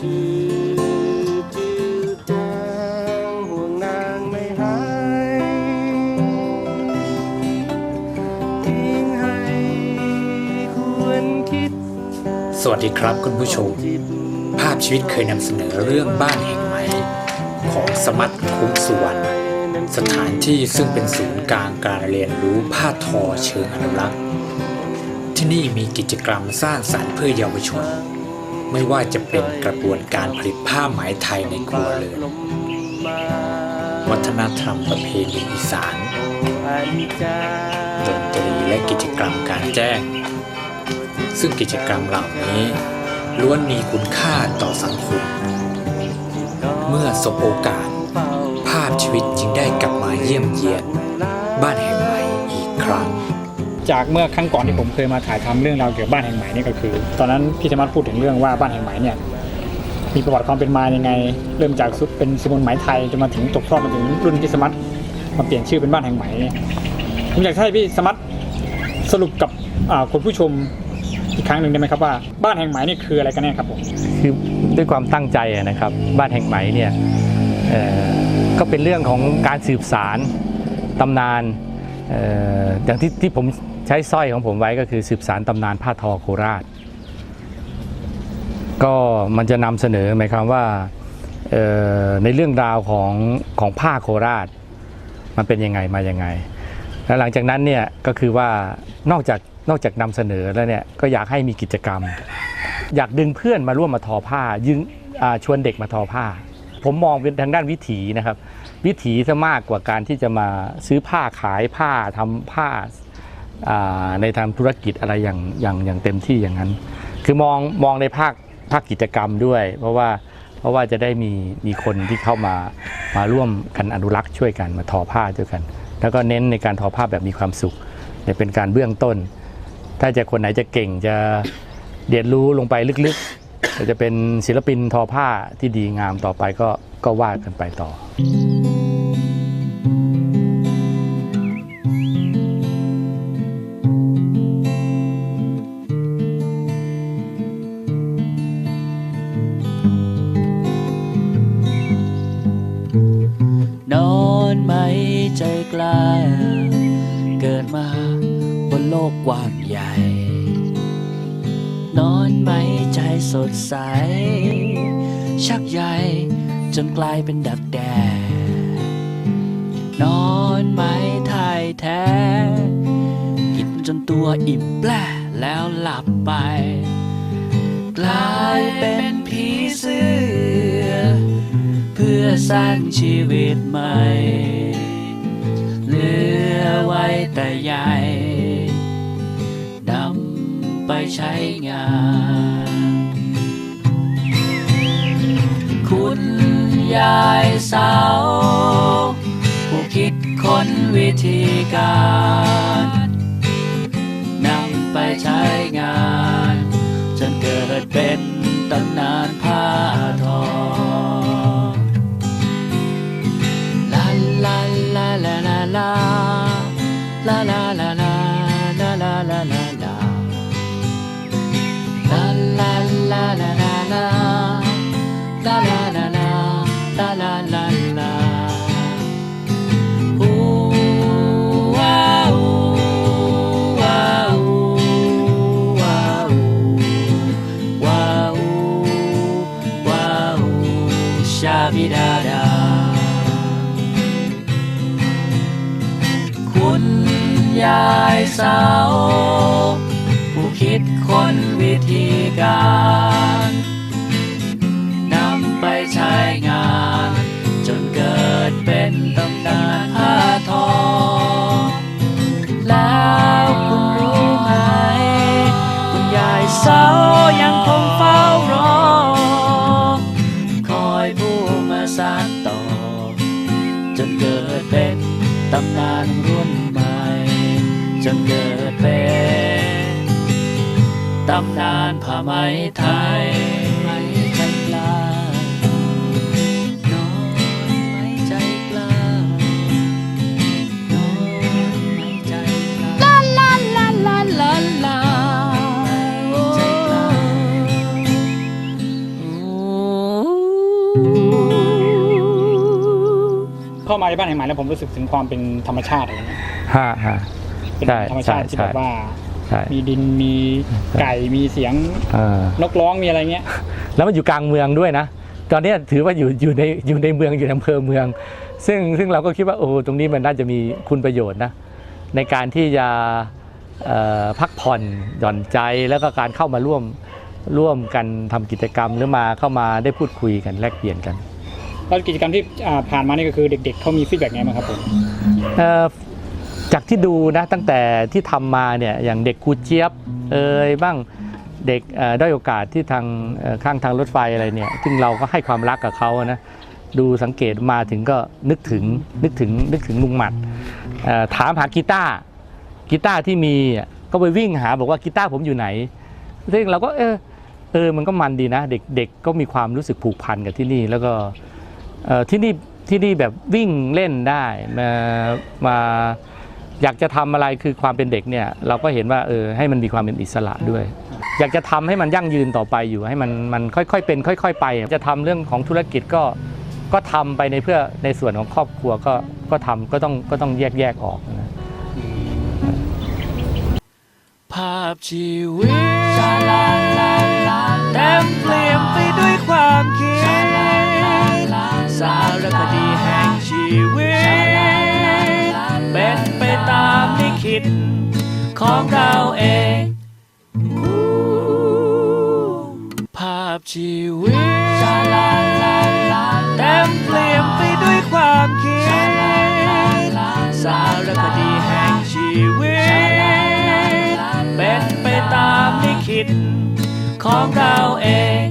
จืดจืดจางห่วงนางไม่หายทิ้งให้ควรคิดสวัสดีครับคุณผู้ชม ภาพชีวิตเคยนำเสนอเรื่องบ้านแห่งใหม่ ของสมัตคุ้มสุวรรณสถานที่ซึ่งเป็นศูนย์กลางการเรียนรู้ผ้าทอเชิงอนุรักษ์ ที่นี่มีกิจกรรมสร้างสรรค์เพื่อเยาวชน ไม่ว่าจะเป็นกระบวนการผลิตผ้าไหมไทยในครัวเรือนวัฒนธรรมประเพณีอีสานดนตรีและกิจกรรมการแจ้ง ซึ่งกิจกรรมเหล่านี้ ล้วนมีคุณค่าต่อสังคม เมื่อสบโอกาส ภาพชีวิตจึงได้กลับมาเยี่ยมเยียน บ้านแห่งใหม่อีกครั้ง จากเมื่อครั้งก่อนที่ผมเคยมาถ่ายทำเรื่องราวเกี่ยวกับบ้านแห่งใหม่นี่ก็คือ ตอนนั้นพี่ธรรมะพูดถึงเรื่องว่าบ้านแห่งใหม่เนี่ยมีประวัติความเป็นมายังไง เริ่มจากซุปเป็นสมุนไหมไทยจนมาถึงตกทอดมาถึงรุ่นพี่สมัตมาเปลี่ยนชื่อเป็นบ้านแห่งใหม่ผมอยากให้พี่สมัตสรุปกับคุณผู้ชมอีกครั้งหนึ่งได้ไหมครับว่าบ้านแห่งใหม่นี่คืออะไรกันแน่ครับผมคือด้วยความตั้งใจนะครับ บ้านแห่งใหม่เนี่ยก็เป็นเรื่องของการสืบสารตำนานอออย่างที่ที่ผม ใช้สร้อยของผมไว้ก็คือสืบสารตำนานผ้าทอโคราช ก็มันจะนำเสนอหมายความว่าในเรื่องราวของของผ้าโคราช มันเป็นยังไงมายังไง แล้วหลังจากนั้นเนี่ยก็คือว่านอกจากนอกจากนำเสนอแล้วเนี่ยก็อยากให้มีกิจกรรม อยากดึงเพื่อนมาร่วมมาทอผ้ายึงชวนเด็กมาทอผ้า ผมมองเป็นทางด้านวิถีนะครับ วิถีซะมากกว่าการที่จะมาซื้อผ้าขายผ้าทำผ้า ในทางธุรกิจอะไรอย่างอย่างอย่างเต็มที่อย่างนั้น คือมองมองในภาคภาคกิจกรรมด้วย เพราะว่าเพราะว่าจะได้มีมีคนที่เข้ามามาร่วมกันอนุรักษ์ช่วยกันมาทอผ้าด้วยกัน แล้วก็เน้นในการทอผ้าแบบมีความสุขเนี่ยเป็นการเบื้องต้น ถ้าจะคนไหนจะเก่งจะเรียนรู้ลงไปลึกๆจะเป็นศิลปินทอผ้าที่ดีงามต่อไปก็ก็ว่ากันไปต่อ ใส ชักใยจนกลายเป็นดักแด้นอนไมไทยแท้กินจนตัวอิ่มแปลแล้วหลับไป กลายเป็นผีเสื้อ เพื่อสร้างชีวิตใหม่เหลือไว้แต่ใยนำไปใช้งาน ยายสาว ผู้คิดค้นวิธีการนำไปใช้งาน จนเกิดเป็นตำน สาวยังคงเฝ้ารอ คอยผู้มาสานต่อ จนเกิดเป็นตำนานรุ่นใหม่ จนเกิดเป็นตำนานผ้าไหมไทย เข้ามาในบ้านแห่งใหม่แล้วผมรู้สึกถึงความเป็นธรรมชาติอะไรเงี้ยฮะฮะเป็นใช่ธรรมชาติที่ใช่แบบว่า ใช่ มีดินมีไก่มีเสียงเออนกร้องมีอะไรเงี้ย แล้วมันอยู่กลางเมืองด้วยนะ ตอนเนี้ยถือว่าอยู่อยู่ในอยู่ในเมืองอยู่ในอำเภอเมือง ซึ่งซึ่งเราก็คิดว่าโอ้ตรงนี้มันน่าจะมีคุณประโยชน์นะ ในการที่จะเอ่อพักผ่อนหย่อนใจแล้วก็การเข้ามาร่วม ร่วมกันทำกิจกรรมหรือมาเข้ามาได้พูดคุยกันแลกเปลี่ยนกันแล้วกิจกรรมที่อ่าผ่านมานี่ก็คือเด็กๆเขามีฟีดแบ็กไงบ้างครับผมเอ่อจากที่ดูนะตั้งแต่ที่ทำมาเนี่ยอย่างเด็กครูเจี๊ยบเอ่ยบ้างเด็กเอ่อด้อยโอกาสที่ทางเอ่อข้างทางรถไฟอะไรเนี่ยซึ่งเราก็ให้ความรักกับเขาอะนะดูสังเกตมาถึงก็นึกถึงนึกถึงนึกถึงลุงหมัดเอ่อถามหากีตาร์กีตาร์ที่มีอะก็ไปวิ่งหาบอกว่ากีตาร์ผมอยู่ไหนซึ่งเราก็เออ เออมันก็มันดีนะ เด็กเด็กก็มีความรู้สึกผูกพันกับที่นี่ แล้วก็ที่นี่ที่นี่แบบวิ่งเล่นได้มามาอยากจะทำอะไรคือความเป็นเด็กเนี่ยเราก็เห็นว่าเออให้มันมีความเป็นอิสระด้วย อยากจะทำให้มันยั่งยืนต่อไปอยู่ให้มันมันค่อยๆเป็น ค่อย ๆ ไป จะทำเรื่องของธุรกิจก็ก็ทำไปในเพื่อในส่วนของครอบครัวก็ก็ทำก็ต้องก็ต้องแยกแยกออกนะภาพชีวิต เต็มเปลี่ยนไปด้วยความคิด สารคดีแห่งชีวิต เป็นไปตามลิขิตของเราเอง ภาพชีวิต ของเราเอง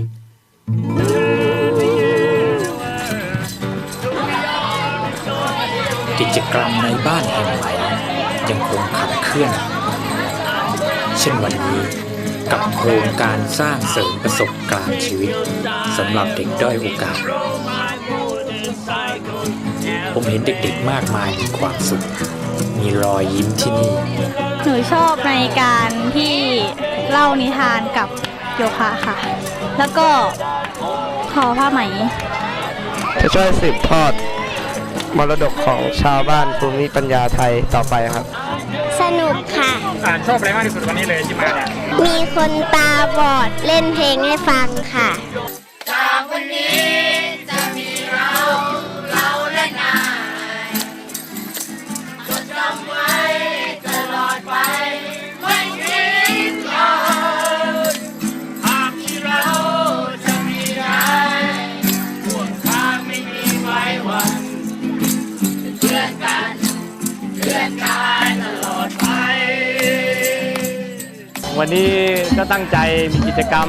กิจกรรมในบ้านแห่งใหม่ยังคงขับเคลื่อน เช่นวันนี้กับโครงการสร้างเสริมประสบการณ์ชีวิตสำหรับเด็กด้อยโอกาส ผมเห็นเด็กๆมากมายมีความสุข มีรอยยิ้มที่นี่ หนูชอบในการที่เล่านิทานกับ โยคะค่ะ แล้วก็ทอผ้าไหม จะช่วยสืบทอดมรดกของชาวบ้านภูมิปัญญาไทยต่อไปครับ สนุกค่ะ อ่าชอบอะไรมากที่สุดวันนี้เลยที่มาเนี่ย มีคนตาบอดเล่นเพลงให้ฟังค่ะวันนี้ ก็ตั้งใจมีกิจกรรม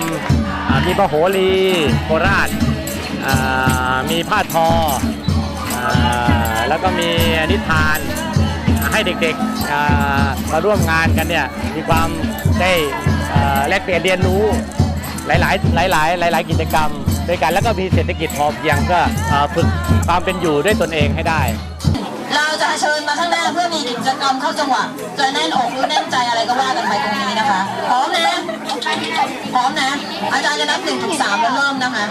มีพระโหรีโคราช มีผ้าทออแล้วก็มีนิทานให้เด็กๆมาร่วมงานกันเนี่ยมีความได้แลกเปลี่ยนเรียนรู้หลายๆ หลายๆ หลาย ๆ กิจกรรมด้วยกันแล้วก็มีเศรษฐกิจพอเพียงก็ฝึกความเป็นอยู่ด้วยตนเองให้ได้ จะเชิญมาข้างหน้าเพื่อมีกิจกรรมเข้าจังหวะจะแน่นอกหรือแน่นใจอะไรก็ว่ากันไปตรงนี้นะคะพร้อมนะพร้อมนะ อาจารย์จะนับหนึ่งถึงสามแล้วเริ่มนะคะ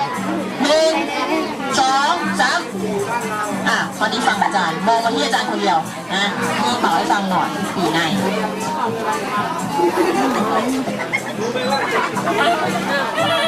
หนึ่งสองสามอะคราวนี้ฟังอาจารย์มองมาที่อาจารย์คนเดียวนะพี่เป่าให้ฟังหน่อยปีในได้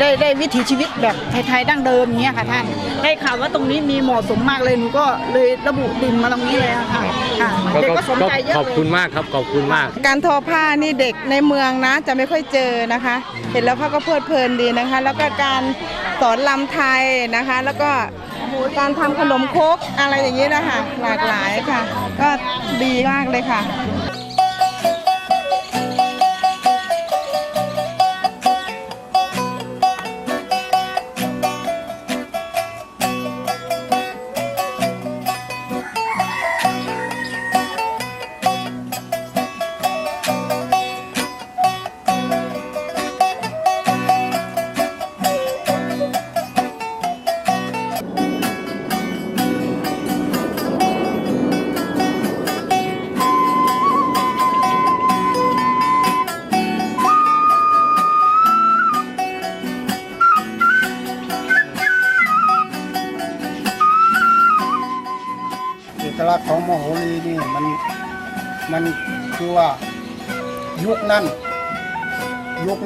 ได้ได้วิถีชีวิตแบบไทยๆดั้งเดิมอย่างเงี้ยค่ะท่านได้ข่าวว่าตรงนี้มีเหมาะสมมากเลยหนูก็เลยระบุดินมาตรงนี้เลยอะค่ะค่ะเด็กก็สนใจเยอะขอบเลย คุณมากครับขอบคุณมาก การทอผ้านี่เด็กในเมืองนะ จะไม่ค่อยเจอนะคะ เห็นแล้วเขาก็เพลิดเพลินดีนะคะ แล้วก็การสอนลำไทยนะคะ แล้วก็การทำขนมครกอะไรอย่างนี้นะคะหลากหลายค่ะ ก็ดีมากเลยค่ะ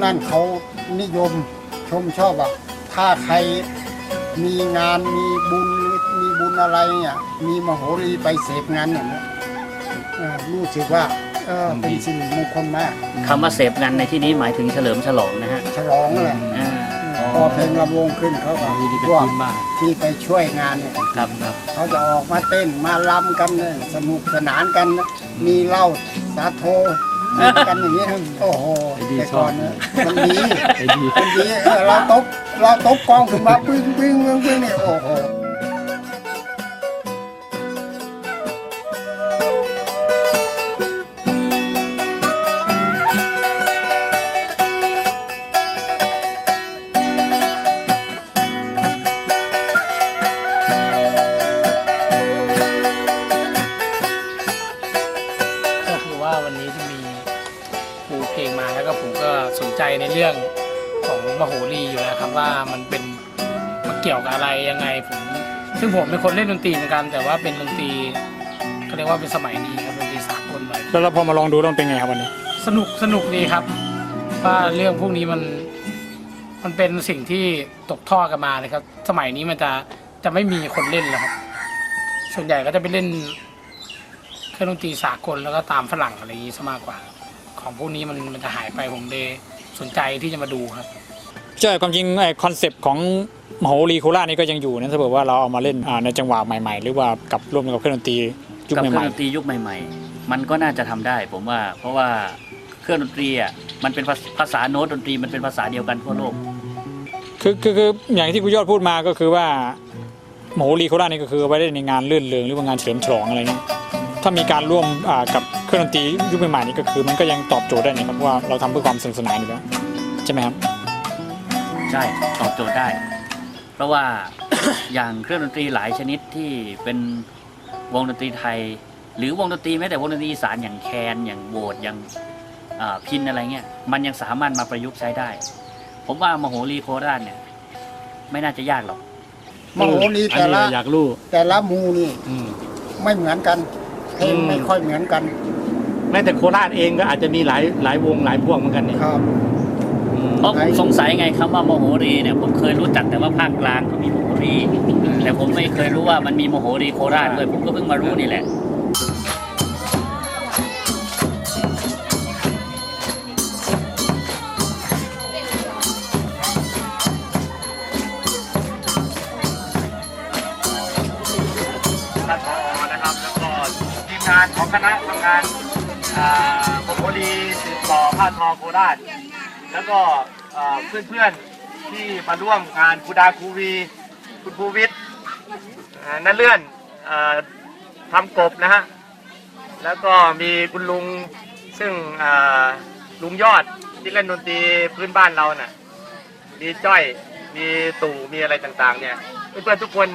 นั้นเขานิยมชมชอบว่าถ้าใครมีงานมีบุญหรือมีบุญอะไรเนี่ยมีมโหรีไปเสพงานอย่างนี้เอ่อรู้สึกว่าเออเป็นสิ่งมงคลมากคำว่าเสพงานในที่นี้หมายถึงเฉลิมฉลองนะฮะฉลองเลยอ่าพอเพลงลำวงขึ้นเขาก็พวกที่ไปช่วยงานเนี่ย ครับครับเขาจะออกมาเต้นมาลำกันเนี่ยสนุกสนานกันนะมีเหล้าสาโท กันอย่างนี้ยโอ้โหแต่ก่อนมันดีมันดีเราตบเราตบกองขึ้นมาปึ้งปึ้งปึ้งปึ้งนี่ยโอ้โห เรื่องของมโหรีอยู่นะครับว่ามันเป็นมันเกี่ยวกับอะไรยังไงผมซึ่งผมเป็นคนเล่นดนตรีเหมือนกัน แต่ว่าเป็นดนตรีเขาเรียกว่าเป็นสมัยนี้ครับดนตรีสากลเลยแล้วเราพอมาลองดูแล้วมันเป็นไงครับวันนี้ สนุกสนุกดีครับว่าเรื่องพวกนี้มันมันเป็นสิ่งที่ตกทอดกันมาเลยครับ สมัยนี้มันจะจะไม่มีคนเล่นแล้วครับ ส่วนใหญ่ก็จะไปเล่นเครื่องดนตรีสากลแล้วก็ตามฝรั่งอะไรอย่างนี้ซะมากกว่า ของพวกนี้มันมันจะหายไปผมเลย สนใจที่จะมาดูครับใช่ความจริงไอ้คอนเซปต์ของมโหรีโคราชนี่ก็ยังอยู่นะถ้าเกิดว่าเราเอามาเล่นอ่าในจังหวะใหม่ ๆ หรือว่ากับร่วมกับเครื่องดนตรียุคกับใหเครื่อม่งดนตรียุคใหม่ ๆ มันก็น่าจะทำได้ ผมว่า เพราะว่าเครื่องดนตรีอะมันเป็นภาภาษาโน้ตดนตรีมันเป็นภาษาเดียวกันทั่วโลก ๆคือคือคืออย่างที่คุณยอดพูดมาก็คือว่ามโหรีโคราชนี่ก็คือเอาไว้เล่นในงานลื่นเริงหรือว่างานเฉลิมฉลองอะไรเงี้ยถ้ามีการร่วมอ่ากับเค รื่องดนตรียุคใหม่ๆนี่ก็คือ มันก็ยังตอบโจทย์ได้นะครับว่าเราทำเพื่อความสนุกสนานอยู่แล้วใช่ไหมครับใช่ตอบโจทย์ได้ เพราะว่า อย่างเครื่องดนตรีหลายชนิดที่เป็นวงดนตรีไทย หรือวงดนตรีแม้แต่วงดนตรีอีสานอย่างแคนอย่างโบสอย่างอ่าพินอะไรเงี้ยมันยังสามารถมาประยุกต์ใช้ได้ ผมว่ามโหรีโคราชเนี่ย ไม่น่าจะยากหรอกมโหรีแต่ละอยากรู้แต่ละหมูนี่อืมไม่เหมือนกันเพลงอืมไม่ค่อยเหมือนกันแม้แต่โคราชเองก็อาจจะมีหลายหลายวงหลายพวกเหมือนกันนี่ครับ เพราะผมสงสัยไงคำว่าโมโหรีเนี่ยผมเคยรู้จักแต่ว่าภาคกลางเขามีโมโหรี แต่ผมไม่เคยรู้ว่ามันมีโมโหรีโคราชด้วยผมก็เพิ่งมารู้นี่แหละ โมโหรีสืบต่อผ้าทอโคราช แล้วก็เพื่อนๆที่มาร่วมงานคูดาคูวี คุณภูวิทย์นั่นเลื่อนอทำกบนะฮะ แล้วก็มีคุณลุงซึ่งลุงยอดที่เล่นดนตรีพื้นบ้านเราน่ะ มีจ้อย มีตู่มีอะไรต่างๆเนี่ย เพื่อนๆทุกคน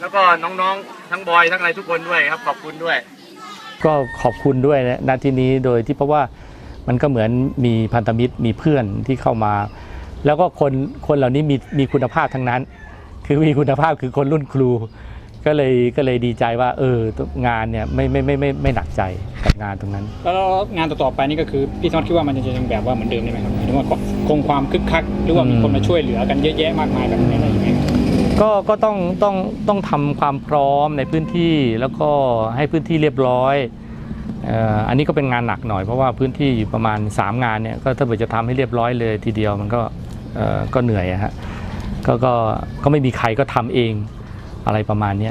แล้วก็น้องๆ ทั้งบอยทั้งอะไรทุกคนด้วยครับ ขอบคุณด้วย ก็ขอบคุณด้วยนะณที่นี้โดยที่เพราะว่ามันก็เหมือนมีพันธมิตรมีเพื่อนที่เข้ามา แล้วก็คนคนเหล่านี้มีมีคุณภาพทั้งนั้น คือมีคุณภาพคือคนรุ่นครู ก็เลยก็เลยดีใจว่า เอองานเนี่ยไม่ไม่ไม่ไม่ไม่หนักใจกับงานตรงนั้น แล้วงานต่อๆไปนี่ก็คือพี่ทอดคิดว่ามันจะยังแบบว่าเหมือนเดิมได้ไหมครับหมายถึงว่าคงความคึกคักหรือว่ามีคนมาช่วยเหลือกันเยอะแยะมากมายแบบนี้อะไรอย่างเงี้ย ก็ก็ต้องต้องต้องทำความพร้อมในพื้นที่แล้วก็ให้พื้นที่เรียบร้อยอ่ออันนี้ก็เป็นงานหนักหน่อยเพราะว่าพื้นที่อยู่ประมาณ 3 งานเนี่ยก็ถ้าเกิดจะทำให้เรียบร้อยเลยทีเดียวมันก็เอ่อก็เหนื่อยฮะก็ก็ก็ไม่มีใครก็ทำเองอะไรประมาณนี้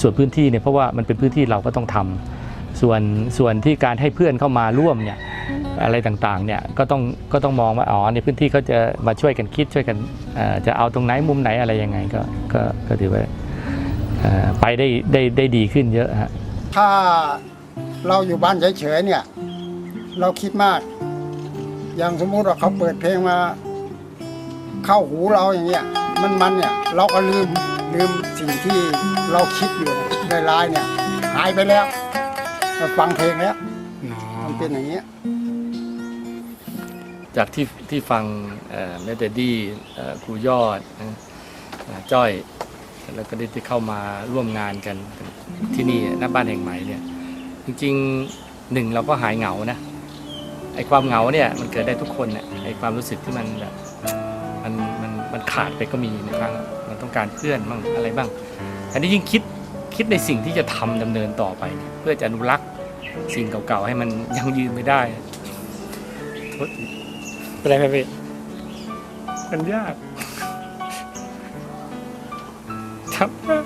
ส่วนพื้นที่เนี่ยเพราะว่ามันเป็นพื้นที่เราก็ต้องทำส่วนส่วนที่การให้เพื่อนเข้ามาร่วมเนี่ย อะไรต่างๆเนี่ยก็ต้องก็ต้องมองว่าอ๋อในพื้นที่เขาจะมาช่วยกันคิดช่วยกันเอ่อจะเอาตรงไหนมุมไหนอะไรยังไงก็ก็ก็ถือว่าเอ่อไปได้ได้ได้ดีขึ้นเยอะฮะถ้าเราอยู่บ้านเฉยๆเนี่ยเราคิดมาก อย่างสมมุติว่าเขาเปิดเพลงมา เข้าหูเราอย่างเงี้ยมันมันๆเนี่ยเราก็ลืมลืมสิ่งที่เราคิดอยู่ในร้ายๆเนี่ยหายไปแล้วเราฟังเพลงแล้วมันเป็นอย่างเงี้ย จากที่ที่ฟังเอ่อแม่เดดดี้ครูยอดจ้อย แล้วก็ได้ที่เข้ามาร่วมงานกันที่นี่หน้าบ้านแห่งใหม่เนี่ย จริงๆหนึ่งเราก็หายเหงานะไอความเหงาเนี่ยมันเกิดได้ทุกคนเนี่ยไอความรู้สึกที่มันแบบมันมันมันขาดไปก็มีในครั้งมันต้องการเพื่อนบ้างอะไรบ้างอันนี้ยิ่งคิดคิดในสิ่งที่จะทำดำเนินต่อไป เพื่อจะอนุรักษ์สิ่งเก่าๆให้มันยังยืนไม่ได้ โทษทีเป็นไรไหมพี่มันยากทำได้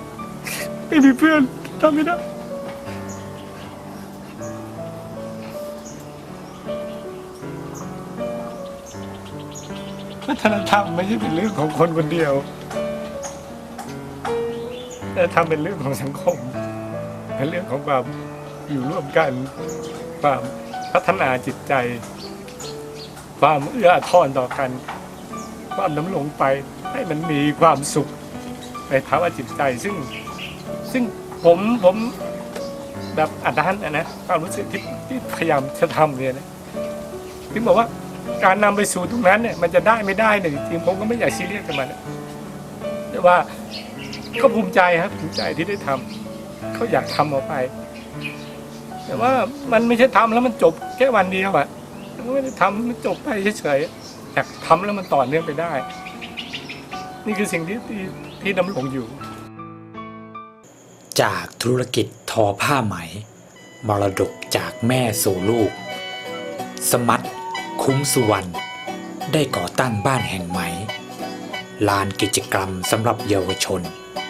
ไม่มีเพื่อนทำไม่ได้วัฒนธรรมไม่ใช่เป็นเรื่องของคนคนเดียว แต่ทำเป็นเรื่องของสังคม เป็นเรื่องของความอยู่ร่วมกัน ความพัฒนาจิตใจ ความเอื้อทอนต่อกัน ความดำรงไปให้มันมีความสุขในภาวะจิตใจ ซึ่งซึ่งผมผมแบบอัดอั้นะนะความรู้สึกที่ที่พยายามจะทำเนี่ยนะถึงบอกว่าการนำไปสู่ตรงนั้นเนี่ยมันจะได้ไม่ได้เนี่ยจริงผมก็ไม่อยากซีเรียสกับมันนะแต่ว่าก็ภูมิใจครับภูมิใจที่ได้ทำเขาอยากทำออกไป แต่ว่ามันไม่ใช่ทำแล้วมันจบแค่วันเดียวอะ ไม่ได้ทำมันจบไปเฉยๆอยากทำแล้วมันต่อเนื่องไปได้ นี่คือสิ่งที่ที่ที่ดำรงอยู่ จากธุรกิจทอผ้าไหม มรดกจากแม่สู่ลูก สมัตคุ้มสุวรรณได้ก่อตั้งบ้านแห่งใหม ลานกิจกรรมสำหรับเยาวชน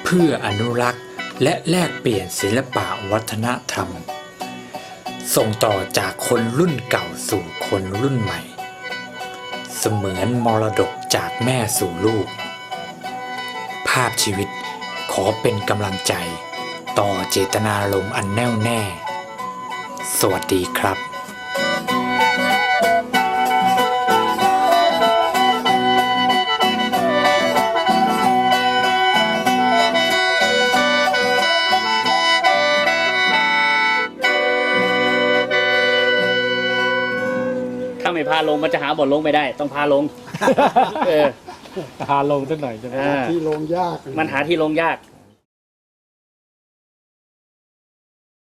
เพื่ออนุรักษ์และแลกเปลี่ยนศิลปะวัฒนธรรม ส่งต่อจากคนรุ่นเก่าสู่คนรุ่นใหม่ เสมือนมรดกจากแม่สู่ลูก ภาพชีวิตขอเป็นกำลังใจ ต่อเจตนาลมอันแน่วแน่ สวัสดีครับ ไม่พาลงมันจะหาบ่อนลงไม่ได้ ต้องพาลง เออพาลงสักหน่อยจะอ่า ที่ลงยากมันหาที่ลงยาก